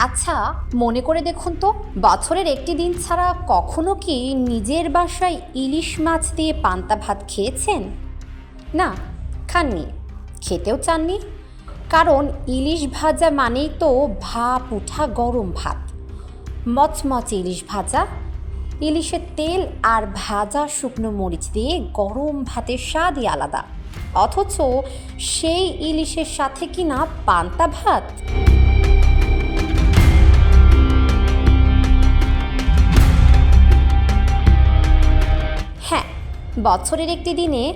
আচ্ছা মনে করে দেখুন তো, বছরের একটি দিন ছাড়া কখনো কি নিজের বাসায় ইলিশ মাছ দিয়ে পান্তা ভাত খেয়েছেন? না, খাননি। খেতেও চাননি। কারণ ইলিশ ভাজা মানেই তো ভাপ উঠা গরম ভাত। মচমচ ইলিশ ভাজা, ইলিশের তেল আর ভাজা শুকনো মরিচ দিয়ে গরম ভাতের স্বাদই আলাদা। অথচ সেই ইলিশের সাথে কিনা পান্তা ভাত? বছরের একটি দিনে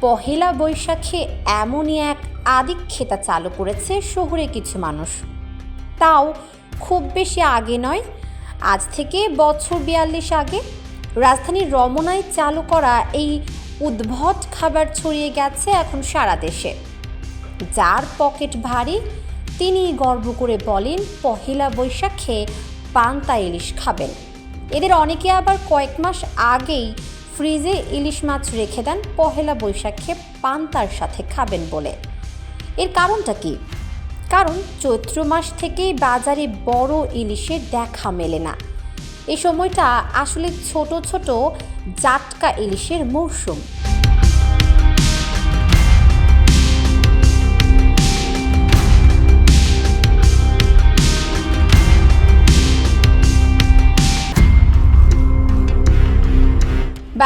পহেলা বৈশাখে এমনই এক আদিক্ষেতা চালু করেছে শহরে কিছু মানুষ। তাও খুব বেশি আগে নয়, আজ থেকে বছর বিয়াল্লিশ আগে রাজধানীর রমনায় চালু করা এই উদ্ভট খাবার ছড়িয়ে গেছে এখন সারা দেশে। যার পকেট ভারী, তিনি গর্ব করে বলেন, পহেলা বৈশাখে পান্তা ইলিশ খাবেন। এদের অনেকে আবার কয়েক মাস আগেই ফ্রিজে ইলিশ মাছ রেখে দেন, পহেলা বৈশাখে পান্তার সাথে খাবেন বলে। এর কারণটা কি? কারণ চৈত্র মাস থেকেই বাজারে বড় ইলিশের দেখা মেলে না। এই সময়টা আসলে ছোট ছোট জাটকা ইলিশের মরশুম।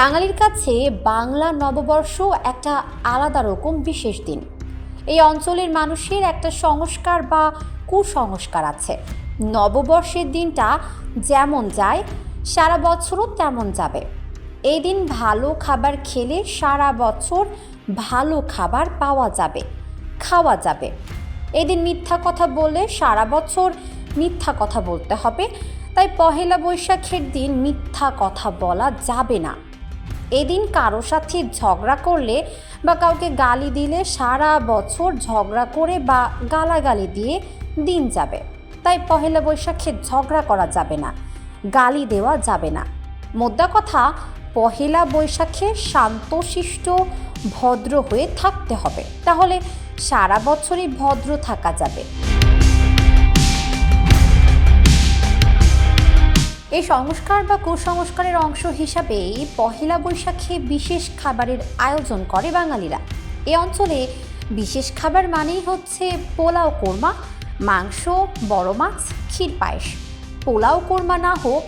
বাঙালির কাছে বাংলা নববর্ষ একটা আলাদা রকম বিশেষ দিন। এই অঞ্চলের মানুষের একটা সংস্কার বা কুসংস্কার আছে। নববর্ষের দিনটা যেমন যায়, সারা বছরও তেমন যাবে। এই দিন ভালো খাবার খেলে সারা বছর ভালো খাবার পাওয়া যাবে, খাওয়া যাবে। এদিন মিথ্যা কথা বললে সারা বছর মিথ্যা কথা বলতে হবে। তাই পহেলা বৈশাখের দিন মিথ্যা কথা বলা যাবে না। এদিন কারও সাথে ঝগড়া করলে বা কাউকে গালি দিলে সারা বছর ঝগড়া করে বা গালাগালি দিয়ে দিন যাবে। তাই পহেলা বৈশাখে ঝগড়া করা যাবে না, গালি দেওয়া যাবে না। মোদ্দা কথা, পহেলা বৈশাখে শান্তশিষ্ট, ভদ্র হয়ে থাকতে হবে। তাহলে সারা বছরই ভদ্র থাকা যাবে। এই সংস্কার বা কুসংস্কারের অংশ হিসাবেই পহেলা বৈশাখে বিশেষ খাবারের আয়োজন করে বাঙালিরা। এ অঞ্চলে বিশেষ খাবার মানেই হচ্ছে পোলাও কোরমা, মাংস, বড় মাছ, ক্ষীর পায়েস। পোলাও কোরমা না হোক,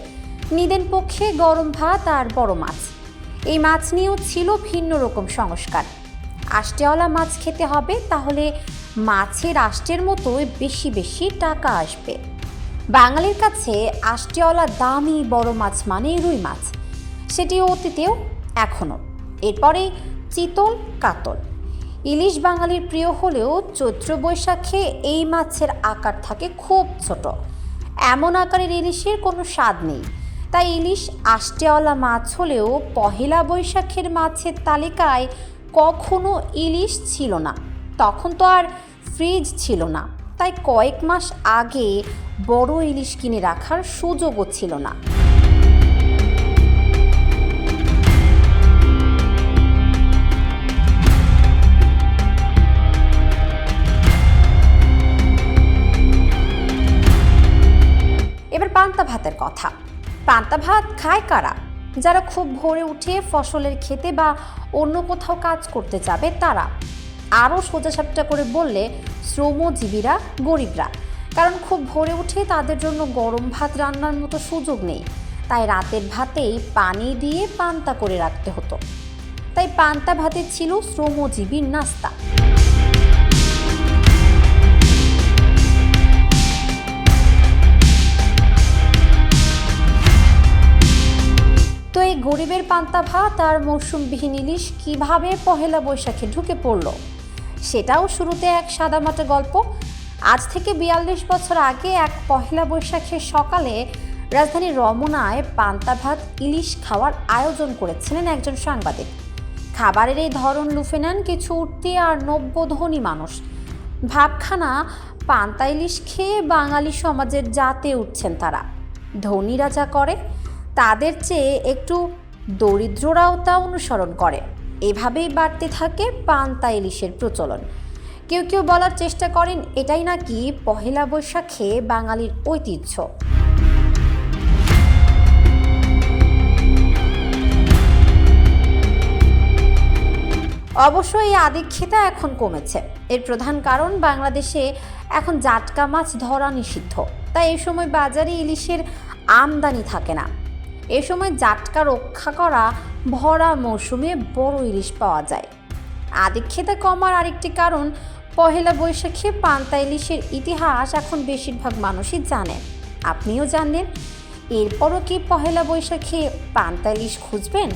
নিদেন পক্ষে গরম ভাত আর বড় মাছ। এই মাছ নিয়েও ছিল ভিন্ন রকম সংস্কার। আষ্টেওয়ালা মাছ খেতে হবে, তাহলে মাছের আষ্টের মতোই বেশি বেশি টাকা আসবে। বাঙালির কাছে আষ্টিওয়ালা দামি বড় মাছ মানে রুই মাছ। সেটি অতীতেও, এখনও। এরপরে চিতল, কাতল। ইলিশ বাঙালির প্রিয় হলেও চৈত্র বৈশাখে এই মাছের আকার থাকে খুব ছোট। এমন আকারের ইলিশের কোনো স্বাদ নেই। তাই ইলিশ আষ্টেওয়ালা মাছ হলেও পহেলা বৈশাখের মাছের তালিকায় কখনো ইলিশ ছিল না। তখন তো আর ফ্রিজ ছিল না। তাই কয়েক মাস আগে বড় ইলিশ কিনে রাখার সুযোগও ছিল না। এবার পান্তা ভাতের কথা। পান্তা ভাত খায় কারা? যারা খুব ভোরে উঠে ফসলের খেতে বা অন্য কোথাও কাজ করতে যাবে তারা। আরও সোজাসাপটা করে বললে শ্রমজীবীরা গরিবরা। কারণ খুব ভোরে উঠে তাদের জন্য গরম ভাত রান্নার মতো সুযোগ নেই। তাই রাতের ভাতেই পানি দিয়ে পান্তা করে রাখতে হতো। তাই পান্তা ভাতে ছিল শ্রমজীবীর নাস্তা। তো এই গরিবের পান্তা ভাত আর মৌসুমবিহীন ইলিশ কীভাবে পহেলা বৈশাখে ঢুকে পড়ল? সেটাও শুরুতে এক সাদামাটা গল্প। আজ থেকে বিয়াল্লিশ বছর আগে এক পহেলা বৈশাখের সকালে রাজধানীর রমনায় পান্তা ভাত, ইলিশ খাওয়ার আয়োজন করেছিলেন একজন সাংবাদিক। খাবারের এই ধরন লুফে নেন কিছু উঠতি আর নব্য ধনী মানুষ। ভাবখানা পান্তা ইলিশ খেয়ে বাঙালি সমাজের জাতে উঠছেন তারা। ধনীরা যা করে, তাদের চেয়ে একটু দরিদ্ররাও তা অনুসরণ করে। এভাবেই বাড়তে থাকে পান্তা ইলিশের প্রচলন। কেউ কেউ বলার চেষ্টা করেন, এটাই নাকি পহেলা বৈশাখে বাঙালির ঐতিহ্য। অবশ্য এই আদিক্ষেতা এখন কমেছে। এর প্রধান কারণ, বাংলাদেশে এখন জাটকা মাছ ধরা নিষিদ্ধ। তাই এই সময় বাজারে ইলিশের আমদানি থাকে না। এ সময় জাটকা রক্ষা করা ভরা মৌসুমে বড় ইলিশ পাওয়া যায়। আদিক্ষেতা কমার আরেকটি কারণ, পহেলা বৈশাখে পান্তা ইলিশের ইতিহাস এখন বেশিরভাগ মানুষই জানে। আপনিও জানেন এরপরও কি পহেলা বৈশাখে পান্তা ইলিশ খুঁজবেন?